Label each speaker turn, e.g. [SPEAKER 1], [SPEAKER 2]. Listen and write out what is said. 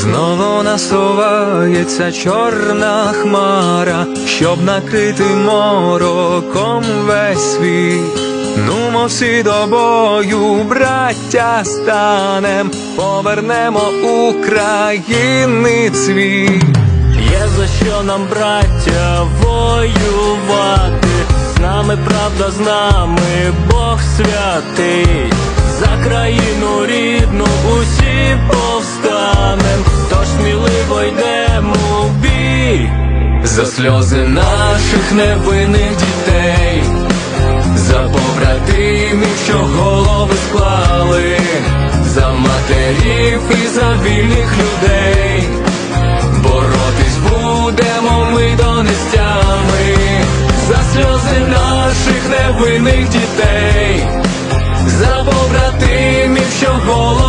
[SPEAKER 1] Знову насувається чорна хмара, щоб накрити мороком весь світ. Нумо всі до бою, браття станем, повернемо України цвіт.
[SPEAKER 2] Є за що нам, браття, воювати. З нами правда, з нами Бог святий. За країну рідну усі повстанем, тож сміливо в бій.
[SPEAKER 1] За сльози наших невинних дітей, за побратимів, що голови склали, за матерів і за вільних людей. Боротись будемо ми до нестями, за сльози наших невинних дітей, за побратимів, що голови.